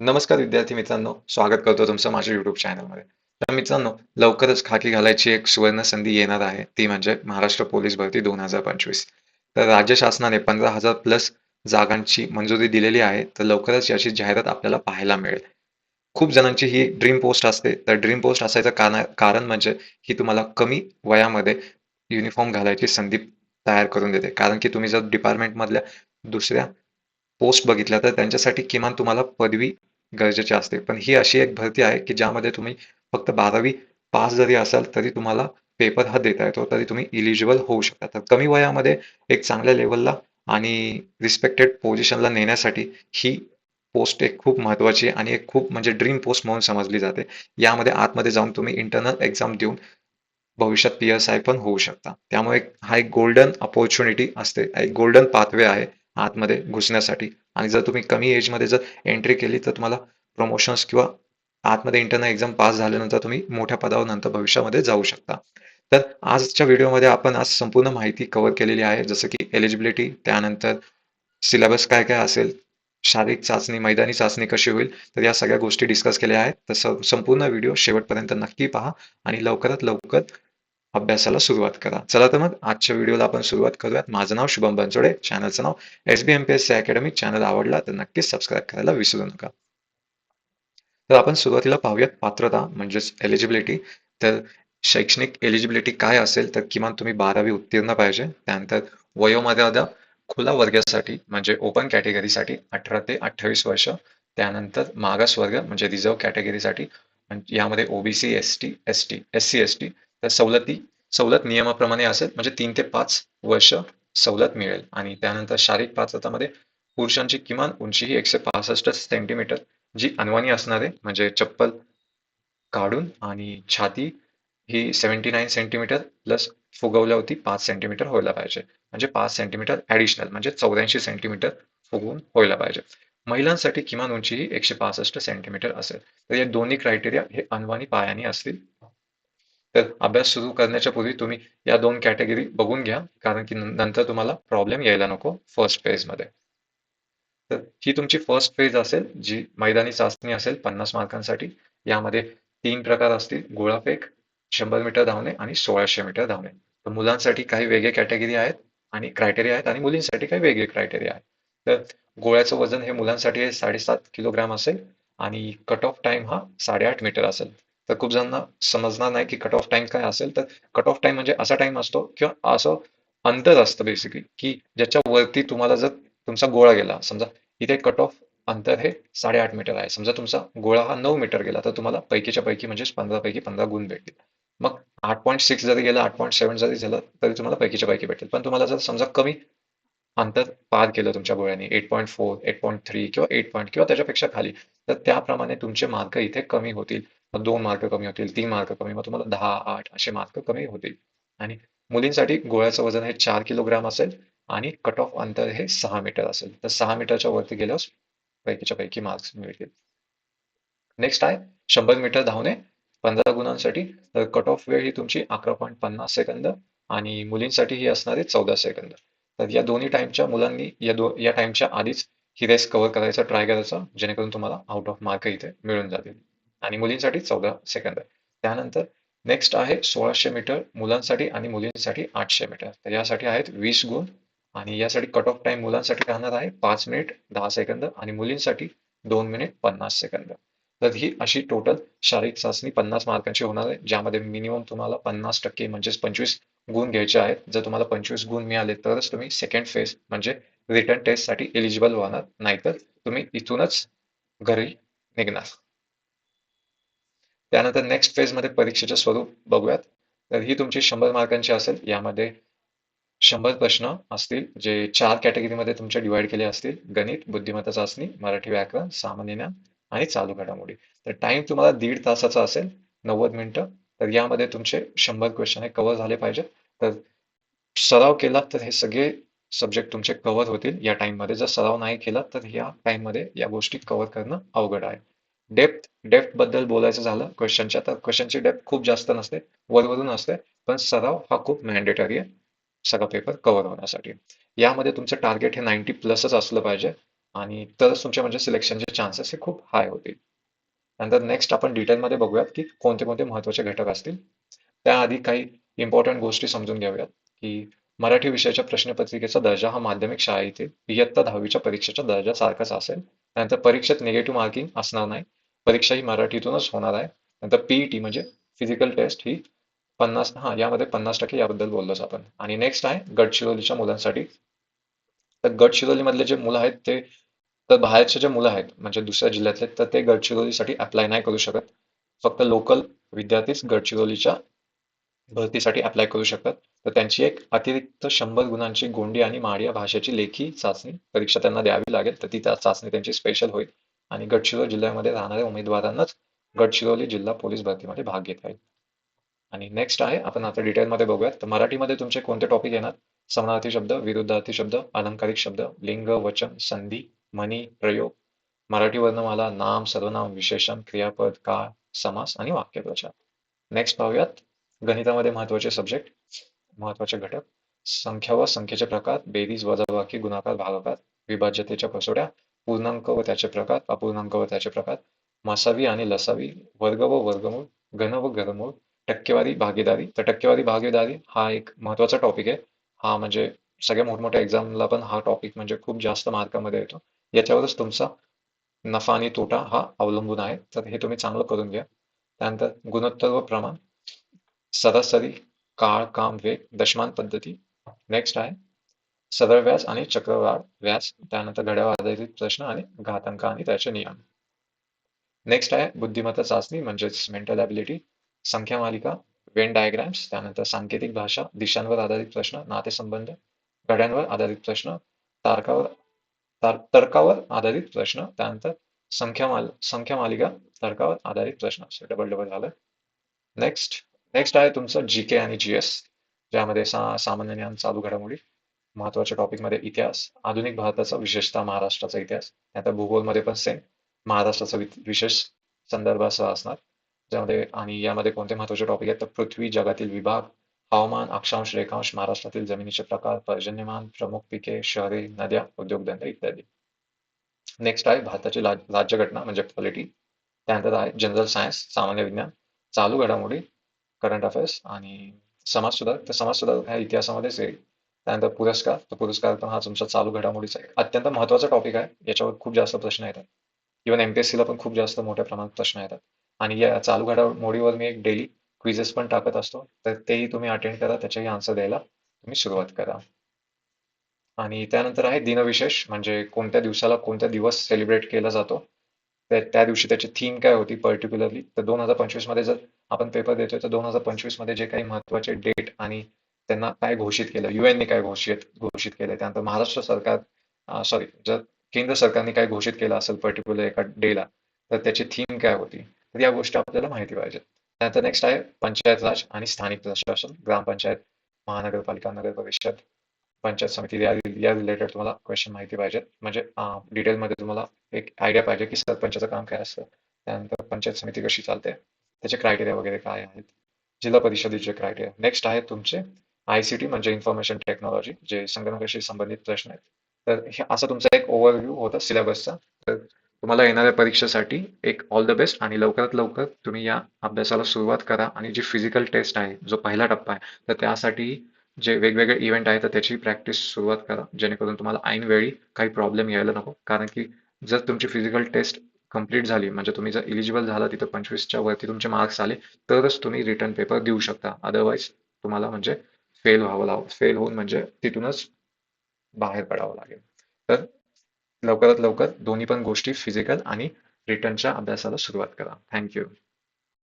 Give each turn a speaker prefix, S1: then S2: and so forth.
S1: नमस्कार विद्यार्थी मित्रांनो, स्वागत करतो तुमचं माझ्या युट्यूब चॅनलमध्ये. तर मित्रांनो, लवकरच खाकी घालायची एक सुवर्ण संधी येणार आहे, ती म्हणजे महाराष्ट्र पोलीस भरती दोन हजार पंचवीस. तर राज्य शासनाने पंधरा हजार प्लस जागांची मंजुरी दिलेली आहे, तर लवकरच याची जाहिरात आपल्याला पाहायला मिळेल. खूप जणांची ही ड्रीम पोस्ट असते, तर ड्रीम पोस्ट असायचं कारण कारण म्हणजे ही तुम्हाला कमी वयामध्ये युनिफॉर्म घालायची संधी तयार करून देते. कारण की तुम्ही जर डिपार्टमेंटमधल्या दुसऱ्या पोस्ट बघितल्या तर त्यांच्यासाठी किमान तुम्हाला पदवी गरजेचे असते. पण ही अशी एक भरती आहे, की ज्यामध्ये तुम्ही फक्त 12वी पास जरी असाल, तरी तुम्हाला पेपर हा देता येतो. तरी तुम्ही इलिजिबल होऊ शकता. तर कमी वयामध्ये एक चांगल्या लेवलला आणि रिस्पेक्टेड पोझिशनला नेण्यासाठी ही पोस्ट एक खूप महत्त्वाची आणि एक खूप म्हणजे ड्रीम पोस्ट म्हणून समजली जाते. यामध्ये आतमध्ये जाऊन तुम्ही इंटरनल एक्झाम देऊन भविष्यात पी-एस-आय पण होऊ शकता. त्यामुळे हा एक गोल्डन अपॉर्च्युनिटी असते. एक गोल्डन पाथवे आहे आतमध्ये घुसण्यासाठी आणि जर तुम्ही कमी एजमध्ये जर एंट्री केली, तर तुम्हाला प्रमोशन्स किंवा आतमध्ये इंटरनल एक्झाम पास झाल्यानंतर तुम्ही मोठ्या पदावर नंतर भविष्यामध्ये जाऊ शकता. तर आजच्या व्हिडिओमध्ये आपण आज संपूर्ण माहिती कव्हर केलेली आहे. जसं की एलिजिबिलिटी, त्यानंतर सिलेबस काय-काय असेल, शारीरिक चाचणी, मैदानी चाचणी कशी होईल, तर या सगळ्या गोष्टी डिस्कस केल्या आहेत. तर संपूर्ण व्हिडिओ शेवटपर्यंत नक्की पहा आणि लवकरात लवकर अभ्यासाला सुरुवात करा. चला तर मग आजच्या व्हिडिओला आपण सुरुवात करूयात. माझं नाव शुभम बनसोडे, चॅनलचं नाव S B M P S C academy. Channel आवडला तर नक्कीच सबस्क्राईब करायला विसरू नका. तर आपण सुरुवातीला पाहूयात पात्रता म्हणजेच एलिजिबिलिटी. तर शैक्षणिक एलिजिबिलिटी काय असेल, तर किमान तुम्ही 12वी उत्तीर्ण पाहिजे. त्यानंतर वयोमर्यादा खुला वर्गासाठी म्हणजे ओपन कॅटेगरीसाठी 18 ते 28 वर्ष. त्यानंतर मागास वर्ग म्हणजे रिझर्व्ह कॅटेगरीसाठी यामध्ये OBC, S T S T S C S T तर सवलती सवलत नियमाप्रमाणे असेल म्हणजे तीन ते पाच वर्ष सवलत मिळेल आणि त्यानंतर शारीरिक पात्रतामध्ये पुरुषांची किमान उंची ही 165 सेंटीमीटर जी अनवाणी असणार आहे म्हणजे चप्पल काढून आणि छाती ही 79 सेंटीमीटर प्लस फुगवल्यावरती पाच सेंटीमीटर व्हायला पाहिजे. म्हणजे पाच सेंटीमीटर ॲडिशनल म्हणजे 84 सेंटीमीटर फुगवून व्हायला पाहिजे. महिलांसाठी किमान उंची ही 165 सेंटीमीटर असेल. तर या दोन्ही क्रायटेरिया हे अनवाणी पायाने असतील. तर अभ्यास सुरू करण्याच्या पूर्वी तुम्ही या दोन कॅटेगरी बघून घ्या कारण की नंतर तुम्हाला प्रॉब्लेम यायला नको फर्स्ट फेजमध्ये. तर ही तुमची फर्स्ट फेज असेल जी मैदानी चाचणी असेल 50 मार्कांसाठी. यामध्ये तीन प्रकार असतील गोळाफेक, शंभर मीटर धावणे आणि सोळाशे मीटर धावणे. तर मुलांसाठी काही वेगळे कॅटेगरी आहेत आणि क्रायटेरिया आहेत आणि मुलींसाठी काही वेगळे क्रायटेरिया आहेत. तर गोळ्याचं वजन हे मुलांसाठी साडेसात किलोग्राम असेल आणि कट ऑफ टाइम हा 8.5 मीटर असेल. तर खूप जणांना समजणार नाही की कट ऑफ टाइम काय असेल तर कट ऑफ टाइम म्हणजे असा टाइम असतो किंवा असं अंतर असतं बेसिकली की ज्याच्या वरती तुम्हाला जर तुमचा गोळा गेला समजा इथे कट ऑफ अंतर हे 8.5 मीटर आहे. समजा तुमचा गोळा हा नऊ मीटर गेला तर तुम्हाला पैकीच्या पैकी म्हणजेच 15 पैकी 15 गुण भेटतील. मग 8.6 जरी गेला 8.7 जरी झालं तरी तुम्हाला पैकीच्या पैकी भेटेल. पण तुम्हाला जर समजा कमी अंतर पार केलं तुमच्या गोळ्याने 8.4, 8.3 किंवा एट पॉईंट किंवा त्याच्यापेक्षा खाली तर त्याप्रमाणे तुमचे मार्क इथे कमी होतील. मग 2 मार्क कमी होतील, तीन मार्क कमी मग तुम्हाला दहा आठ असे मार्क कमी होतील. आणि मुलींसाठी गोळ्याचं वजन हे चार किलोग्राम असेल आणि कट ऑफ अंतर हे सहा मीटर असेल. तर सहा मीटरच्या वरती गेल्यास पैकीच्या पैकी मार्क्स मिळतील. नेक्स्ट आहे शंभर मीटर धावणे 15 गुणांसाठी तर कट ऑफ वेळ ही तुमची 11.50 सेकंद आणि मुलींसाठी ही असणार आहे 14 सेकंद. तर या दोन्ही टाइमच्या मुलांनी या दो या टाइमच्या आधीच ही रेस कव्हर करायचा ट्राय करायचा जेणेकरून तुम्हाला आउट ऑफ मार्क इथे मिळून जातील. आणि मुलींसाठी 14 सेकंद. त्यानंतर नेक्स्ट आहे सोळाशे मीटर मुलांसाठी आणि मुलींसाठी आठशे मीटर. तर यासाठी आहेत वीस गुण आणि यासाठी कट ऑफ टाइम मुलांसाठी राहणार आहे पाच मिनिट दहा सेकंद आणि मुलींसाठी दोन मिनिट 50 सेकंद. तर ही अशी टोटल शारीरिक चाचणी 50 मार्कांची होणार आहे ज्यामध्ये मिनिमम तुम्हाला 50% म्हणजेच 25 गुण घ्यायचे आहेत. जर तुम्हाला 25 गुण मिळाले तरच तुम्ही सेकंड फेज म्हणजे रिटर्न टेस्टसाठी एलिजिबल होणार. नाहीतर तुम्ही इथूनच घरी निघणार. त्यानंतर नेक्स्ट फेजमध्ये परीक्षेचे स्वरूप बघूयात. तर ही तुमची शंभर मार्कांची असेल. यामध्ये शंभर प्रश्न असतील जे चार कॅटेगरीमध्ये तुमचे डिव्हाइड केले असतील. गणित, बुद्धिमत्ता चाचणी, मराठी व्याकरण, सामान्य ज्ञान आणि चालू घडामोडी. तर टाइम तुम्हाला दीड तासाचा असेल 90 मिनिटं. तर यामध्ये तुमचे शंभर क्वेश्चन हे कव्हर झाले पाहिजेत. तर सराव केला तर हे सगळे सब्जेक्ट तुमचे कव्हर होतील या टाइममध्ये. जर सराव नाही केला तर या टाइममध्ये या गोष्टी कव्हर करणं अवघड आहे. डेप्थ डेप्थबद्दल बोलायचं झालं क्वेश्चनच्या तर क्वेश्चनची डेप्थ खूप जास्त नसते. वरवरून असते. पण सराव हा खूप मॅन्डेटरी आहे. सगळा पेपर कव्हर होण्यासाठी. यामध्ये तुमचं टार्गेट हे 90 प्लसच असलं पाहिजे आणि तरच तुमचे म्हणजे सिलेक्शनचे चान्सेस हे खूप हाय होतील नंतर नेक्स्ट आपण डिटेलमध्ये बघूयात की कोणते कोणते महत्त्वाचे घटक असतील त्याआधी काही इम्पॉर्टंट गोष्टी समजून घेऊयात की मराठी विषयाच्या प्रश्नपत्रिकेचा दर्जा हा माध्यमिक शाळेतील इयत्ता दहावीच्या परीक्षेच्या दर्जासारखाच असेल त्यानंतर परीक्षेत निगेटिव्ह मार्किंग असणार नाही. परीक्षा ही मराठीतूनच होणार आहे. नंतर पीईटी म्हणजे फिजिकल टेस्ट ही पन्नास हा यामध्ये पन्नास टक्के याबद्दल बोललोच आपण. आणि नेक्स्ट आहे गडचिरोलीच्या मुलांसाठी. तर गडचिरोलीमधले जे मुलं आहेत ते तर बाहेरचे जे मुलं आहेत म्हणजे दुसऱ्या जिल्ह्यातले तर ते गडचिरोलीसाठी अप्लाय नाही करू शकत. फक्त लोकल विद्यार्थीच गडचिरोलीच्या भरतीसाठी अप्लाय करू शकतात. तर त्यांची एक अतिरिक्त शंभर गुणांची गोंडी आणि माडिया भाषेची लेखी चाचणी परीक्षा त्यांना द्यावी लागेल. तर ती त्या चाचणी त्यांची स्पेशल होईल. आणि गडचिरोली जिल्ह्यामध्ये राहणाऱ्या उमेदवारांनाच गडचिरोली जिल्हा पोलीस भरतीमध्ये भाग घेता येईल. आणि नेक्स्ट आहे आपण आता डिटेलमध्ये बघूयात. तर मराठीमध्ये तुमचे कोणते टॉपिक येणार? समानार्थी शब्द विरुद्धार्थी शब्द अलंकारिक शब्द लिंग वचन संधी म्हणी प्रयोग. मराठी वर्णमाला नाम सर्वनाम विशेषण क्रियापद काळ समास आणि वाक्यप्रचार. नेक्स्ट पाहूयात. गणितामध्ये महत्त्वाचे सब्जेक्ट महत्त्वाचे घटक संख्या व संख्येचे प्रकार बेरीज वजाबाकी गुणाकार भागाकार विभाज्यतेच्या कसोड्या पूर्णांक व त्याचे प्रकार अपूर्णांक व त्याचे प्रकार मासावी आणि लसावी वर्ग व वर्गमूळ घन व घनमूळ टक्केवारी भागीदारी. तर टक्केवारी भागीदारी हा एक महत्त्वाचा टॉपिक आहे. हा म्हणजे सगळ्या मोठमोठ्या एक्झामला पण हा टॉपिक म्हणजे खूप जास्त मार्कामध्ये येतो. याच्यावरच तुमचा नफा आणि तोटा हा अवलंबून आहे. तर हे तुम्ही चांगलं करून घ्या. त्यानंतर गुणोत्तर व प्रमाण. सरासरी काळ काम वेग दशमान पद्धती. नेक्स्ट आहे. सदर व्यास आणि चक्रवाढ व्यास त्यानंतर घड्यावर आधारित प्रश्न आणि घातांक आणि त्याचे नियम. नेक्स्ट आहे बुद्धिमत्ता चाचणी म्हणजेच मेंटल ॲबिलिटी संख्या मालिका वेन डायग्रॅम्स त्यानंतर सांकेतिक भाषा दिशांवर आधारित प्रश्न नातेसंबंध घड्यांवर आधारित प्रश्न तारकावर तार तर्कावर आधारित प्रश्न त्यानंतर संख्या माल संख्या मालिका तर्कावर आधारित प्रश्न. असे डबल डबल झालं. नेक्स्ट नेक्स्ट आहे तुमचं जी के आणि जी एस ज्यामध्ये सा सामान्य ज्ञान चालू घडामोडी महत्त्वाच्या टॉपिकमध्ये इतिहास आधुनिक भारताचा विशेषतः महाराष्ट्राचा इतिहास त्यानंतर भूगोलमध्ये पण सेम महाराष्ट्राचा विशेष संदर्भासह असणार ज्यामध्ये आणि यामध्ये कोणते महत्त्वाचे टॉपिक आहेत तर पृथ्वी जगातील विभाग हवामान अक्षांश रेखांश महाराष्ट्रातील जमिनीचे प्रकार पर्जन्यमान प्रमुख पिके शहरे नद्या उद्योगधंदे इत्यादी. नेक्स्ट आहे भारताची राज्यघटना म्हणजे पॉलिटी त्यानंतर आहे जनरल सायन्स सामान्य विज्ञान चालू घडामोडी करंट अफेअर्स आणि समाजसुधारक तर समाजसुधारक ह्या इतिहासामध्येच येईल त्यानंतर पुरस्कार. तर पुरस्कार पण हा तुमचा चालू घडामोडीचा एक अत्यंत महत्त्वाचा टॉपिक आहे. याच्यावर खूप जास्त प्रश्न येतात. इव्हन सीला पण खूप जास्त मोठ्या प्रमाणात प्रश्न येतात. आणि या चालू घडामोडीवर मी एक डेली क्विजेस पण टाकत असतो. तर तेही तुम्ही अटेंड करा. त्याच्याही आन्सर द्यायला तुम्ही सुरुवात करा. आणि त्यानंतर आहे दिनविशेष. म्हणजे कोणत्या दिवसाला कोणत्या दिवस सेलिब्रेट केला जातो? तर त्या दिवशी त्याची थीम काय होती पर्टिक्युलरली तर दोन हजार पंचवीसमध्ये जर आपण पेपर देतोय तर दोन हजार पंचवीसमध्ये जे काही महत्त्वाचे डेट आणि त्यांना काय घोषित केलं युएनने काय घोषित घोषित केलं त्यानंतर महाराष्ट्र सरकार सॉरी जर केंद्र सरकारने काय घोषित केलं असेल पर्टिक्युलर एका डेला तर त्याची थीम काय होती? तर या गोष्टी आपल्याला माहिती पाहिजे त्यानंतर नेक्स्ट आहे पंचायत राज आणि स्थानिक प्रशासन ग्रामपंचायत महानगरपालिका नगर परिषद पंचायत समिती या रिलेटेड तुम्हाला क्वेश्चन माहिती पाहिजेत. म्हणजे डिटेलमध्ये तुम्हाला एक आयडिया पाहिजे की सरपंचाचं काम काय असतं. त्यानंतर पंचायत समिती कशी चालते त्याचे क्रायटेरिया वगैरे काय आहेत जिल्हा परिषदेचे क्रायटेरिया नेक्स्ट आहे तुमचे आय सी टी म्हणजे इन्फॉर्मेशन टेक्नॉलॉजी जे संगणकाशी संबंधित प्रश्न आहेत. तर हे असं तुमचा एक ओव्हरव्ह्यू होता सिलेबसचा तर तुम्हाला येणाऱ्या परीक्षेसाठी एक ऑल द बेस्ट आणि लवकरात लवकर तुम्ही या अभ्यासाला सुरुवात करा. आणि जी फिजिकल टेस्ट आहे जो पहिला टप्पा आहे तर त्यासाठी जे वेगवेगळे इव्हेंट आहेत तर त्याची प्रॅक्टिस सुरुवात करा. जेणेकरून तुम्हाला ऐन वेळी काही प्रॉब्लेम यायला नको. कारण की जर तुमची फिजिकल टेस्ट कंप्लीट झाली म्हणजे तुम्ही जर इलिजिबल झाला तिथं पंचवीसच्या वरती तुमचे मार्क्स आले तरच तुम्ही रिटर्न पेपर देऊ शकता. अदरवाईज तुम्हाला म्हणजे फेल व्हावं लाव फेल होऊन म्हणजे तिथूनच बाहेर पडावं लागेल. तर लवकरात लवकर दोन्ही पण गोष्टी फिजिकल आणि रिटर्नच्या अभ्यासाला सुरुवात करा. थँक्यू